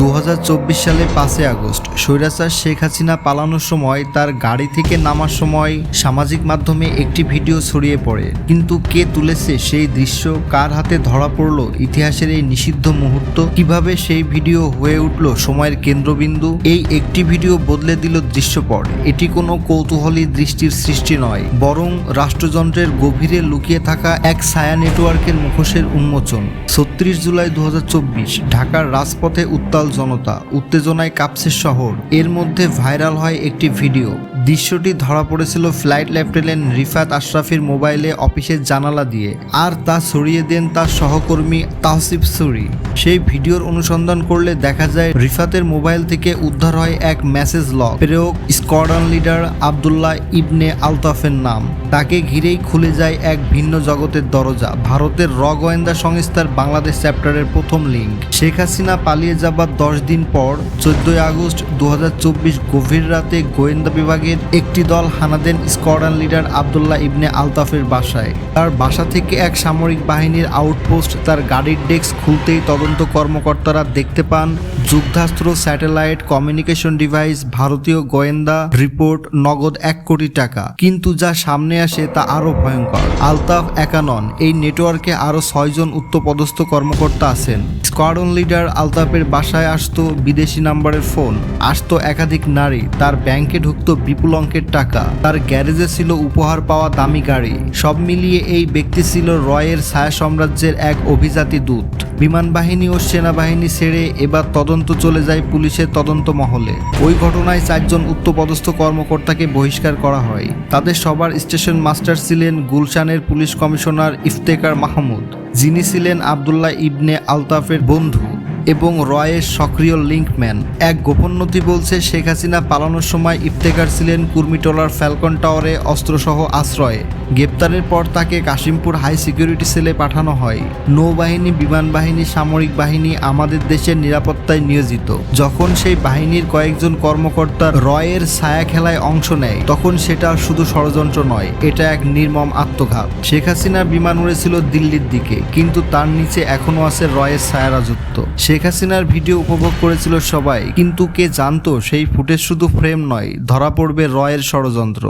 দু হাজার চব্বিশ সালে পাঁচই আগস্ট স্বৈরাচার শেখ হাসিনা পালানোর সময় তার গাড়ি থেকে নামার সময় সামাজিক মাধ্যমে একটি ভিডিও ছড়িয়ে পড়ে। কিন্তু কে তুলেছে সেই দৃশ্য? কার হাতে ধরা পড়ল ইতিহাসের এই নিষিদ্ধ মুহূর্ত? কীভাবে সেই ভিডিও হয়ে উঠল সময়ের কেন্দ্রবিন্দু? এই একটি ভিডিও বদলে দিল দৃশ্যপট। এটি কোনো কৌতূহলী দৃষ্টির সৃষ্টি নয়, বরং রাষ্ট্রযন্ত্রের গভীরে লুকিয়ে থাকা এক ছায়া নেটওয়ার্কের মুখোশের উন্মোচন। ছত্রিশ জুলাই দু হাজার চব্বিশ, ঢাকার রাজপথে উত্তাল জনতা উত্তেজনায় কাঁপছে শহর। এর মধ্যে ভাইরাল হয় একটি ভিডিও। দৃশ্যটি ধরা পড়েছিল ফ্লাইট লেফটেন্যান্ট রিফাত আশরাফের মোবাইলে অফিসের জানালা দিয়ে। আর তা ছড়িয়ে দেন তার সহকর্মী তাহসিফ সুরি। সেই ভিডিওর অনুসন্ধান করলে দেখা যায়, রিফাতের মোবাইল থেকে উদ্ধার হয় এক মেসেজ লগ প্রেরক, স্কোয়াড্রন লিডার আবদুল্লাহ ইবনে আলতাফের নাম। তাকে ঘিরেই খুলে যায় এক ভিন্ন জগতের দরজা, ভারতের র গোয়েন্দা সংস্থার বাংলাদেশ চ্যাপ্টারের প্রথম লিঙ্ক। শেখ হাসিনা পালিয়ে যাবার দশ দিন পর, চোদ্দই আগস্ট দু হাজার চব্বিশ গভীর রাতে গোয়েন্দা বিভাগের একটি দল হানা দেন স্কোয়াড্রন লিডার আবদুল্লাহ ইবনে আলতাফের বাসায়। তার বাসা থেকে এক সামরিক বাহিনীর আউটপোস্ট তার গাড়ির ডেস্ক খুলতেই তদন্ত কর্মকর্তারা দেখতে পান যুদ্ধাস্ত্র, স্যাটেলাইট, কমিউনিকেশন ডিভাইস, ভারতীয় গোয়েন্দা রিপোর্ট নগদ এক কোটি টাকা। কিন্তু যা সামনে আসে তা আরও ভয়ঙ্কর। আলতাফ একা নন এই নেটওয়ার্কে আরও ছয়জন উচ্চপদস্থ কর্মকর্তা আছেন। স্কোয়াডন লিডার আলতাফের বাসায় আসতো বিদেশি নাম্বারের ফোন। আসতো একাধিক নারী। তার ব্যাংকে ঢুকত বিপুল অঙ্কের টাকা। তার গ্যারেজে ছিল উপহার পাওয়া দামি গাড়ি। সব মিলিয়ে এই ব্যক্তি ছিল রয়ের ছায়া সাম্রাজ্যের এক অভিজাতি দূত। বিমান বাহিনী ও সেনাবাহিনী ছেড়ে এবার তদন্ত চলে যায় পুলিশের তদন্ত মহলে। ওই ঘটনায় চারজন উচ্চপদস্থ কর্মকর্তাকে বহিষ্কার করা হয়। তাদের সবার স্টেশন মাস্টার ছিলেন গুলশানের পুলিশ কমিশনার ইফতেকার মাহমুদ। যিনি ছিলেন আবদুল্লাহ ইবনে আলতাফের বন্ধু। এবং রয়ের সক্রিয় লিঙ্কম্যান এক গোপন নথি বলছে, শেখ হাসিনা পালানোর সময় ইফতেকার ছিলেন কুর্মিটোলার ফ্যালকন টাওয়ারে অস্ত্রসহ আশ্রয়ে। গ্রেপ্তারের পর তাকে কাশিমপুর হাই সিকিউরিটি সেলে পাঠানো হয়। নৌবাহিনী, বিমান বাহিনী, সামরিক বাহিনী আমাদের দেশের নিরাপত্তায় নিয়োজিত। যখন সেই বাহিনীর কয়েকজন কর্মকর্তা রয়ের ছায়া খেলায় অংশ নেয়, তখন সেটা শুধু ষড়যন্ত্র নয়, এটা এক নির্মম আত্মঘাত। শেখ হাসিনার বিমান উড়েছিল দিল্লির দিকে, কিন্তু তার নিচে এখনও আছে রয়ের ছায়া রাজত্ব। শেখ হাসিনার ভিডিও উপভোগ করেছিল সবাই, কিন্তু কে জানতো সেই ফুটেজ শুধু ফ্রেম নয়, ধরা পড়বে রয়ের ষড়যন্ত্র।